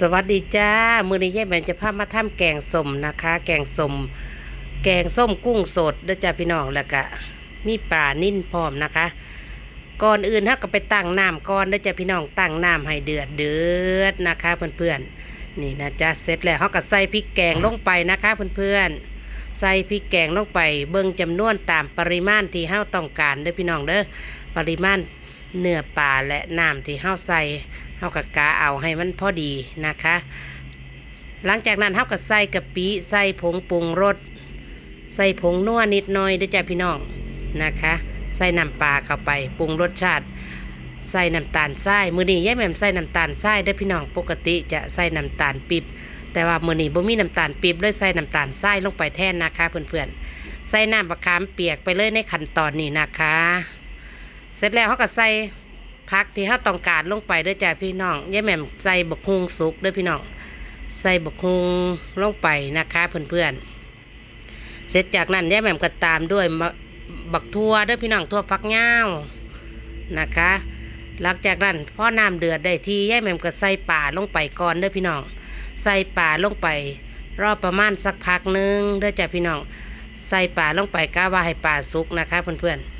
สวัสดีจ้า มือนี้ยายแม่มจะพามาทำแกงส้มนะคะ แกงส้ม แกงส้มกุ้งสดเด้อจ้าพี่น้องแล้วก็มีปลานิ่นพร้อมนะคะ ก่อนอื่นถ้าก็ไปตั้งน้ำก่อนเด้อจ้าพี่น้องตั้งน้ำให้เดือดเดือดนะคะเพื่อนๆ นี่นะจ๊ะเสร็จแล้วเขาก็ใส่พริกแกงลงไปนะคะเพื่อนๆ ใส่พริกแกงลงไป เบิ่งจำนวนตามปริมาณที่เฮาต้องการเด้อพี่น้องเด้อ ปริมาณ เนื้อปลาและน้ำที่เฮาใส่เฮากะกาเอาให้มันพอดีนะคะ หลังจากนั้นเฮาก็ใส่กะปิใส่ผงปรุงรสใส่ผงนัวนิดหน่อยเด้วยจ้ะพี่น้องนะคะ ใส่น้ำปลาเข้าไปปรุงรสชาติ ใส่น้ำตาลทรายมื้อนี้ยายแหม่มใส่น้ำตาลทรายเด้อพี่น้องปกติจะใส่น้ำตาลปี๊บแต่ว่ามื้อนี้บ่มีน้ำตาลปี๊บเลยใส่น้ำตาลทรายลงไปแทนนะคะเพื่อนๆใส่น้ำมะขามเปียกไปเลยในขั้นตอนนี้นะคะ เสร็จแล้วเขาก็ใส่พักที่เขาต้องการลงไปด้วยจ้ะพี่น้องยายแหม่มใส่บักฮุงสุกด้วยพี่น้องใส่บักฮุงลงไปนะคะเพื่อนๆ เสร็จจากนั้นยายแหม่มก็ตามด้วยบักทั่วด้วยพี่น้องทั่วฟักเงาวนะคะ หลังจากนั้นพ่อน้ำเดือดได้ที่ยายแหม่มก็ใส่ป่าลงไปก่อนด้อพี่น้อง ใส่ป่าลงไป รอบประมาณสักพักหนึงด้อจ้ะพี่น้อง ใส่ป่าลงไปกะว่าให้ป่าสุกนะคะเพื่อนๆ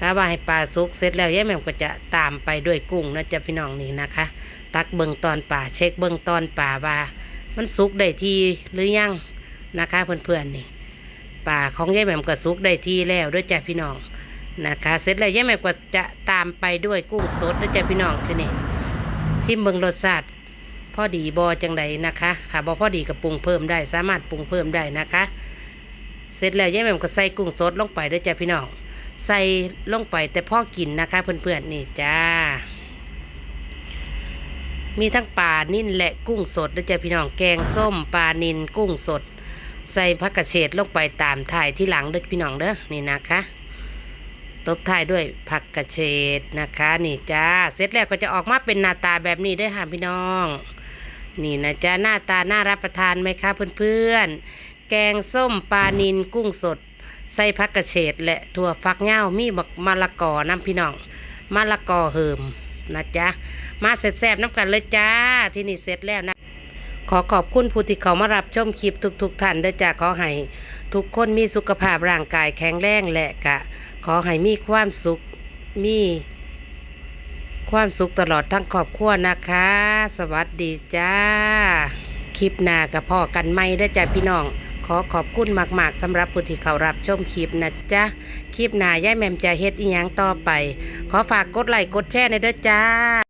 กะว่าให้ปลาสุกเสร็จแล้วยายแม่มก็จะตามไปด้วยกุ้งนะจ๊ะพี่น้องนี่นะคะ ตักเบิ่งตอนป่าเช็คเบิ่งตอนป่าว่า มันสุกได้ทีหรือยังนะคะเพื่อนๆนี่ป่าของยายแม่มก็สุกได้ทีแล้วด้วยจ้ะพี่น้องนะคะเสร็จแล้วยายแม่มก็จะตามไปด้วยกุ้งสดด้วยจ้ะพี่น้องทีนี้ชิมเบิ่งรสชาติพอดีบอจังใดนะคะค่ะบอพอดีกับปรุงเพิ่มได้สามารถปรุงเพิ่มได้นะคะ เสร็จแล้วยายแม่มก็ใส่กุ้งสดลงไปด้วยจ้ะพี่น้อง ใส่ลงไปแต่พ่อกินนะคะ เพื่อนๆนี่จ้า มีทั้งปลานิ่นและกุ้งสดนะจ๊ะพี่น้องแกงส้มปลานินกุ้งสด ใส่ผักกระเฉดลงไปตามถ่ายที่หลังเด้อพี่น้องเด้อนี่นะคะตบท้ายด้วยผักกระเฉดนะคะ นี่จ้าเสร็จแล้วก็จะออกมาเป็นหน้าตาแบบนี้ด้อค่ะพี่น้อง นี่นะจ๊ะหน้าตาน่ารับประทานไหมคะเพื่อนๆแกงส้มปลานินกุ้งสด ใส่ผักกระเฉดและถั่วฟักเง่ามีบักมะละกอน้ำพี่น้องมะละกอเหิมนะจ๊ะ มาแซ่บๆน้ำกันเลยจ้า ที่นี่เสร็จแล้วนะ ขอขอบคุณผู้ที่เขามารับชมคลิปทุกๆท่านด้วยจ้าขอให้ทุกคนมีสุขภาพร่างกายแข็งแรงและกะ ขอให้มีความสุขมีความสุขตลอดทั้งครอบครัวนะคะ สวัสดีจ้า คลิปหน้ากับพ่อกันไม่ได้จ้าพี่น้อง ขอขอบคุณมากๆสำหรับผู้ที่เขารับชมคลิปนะจ๊ะ คลิปหน้าย่ายแมมจะเฮ็ดอีหยังต่อไป ขอฝากกดไลค์กดแชร์ในเด้อจ้า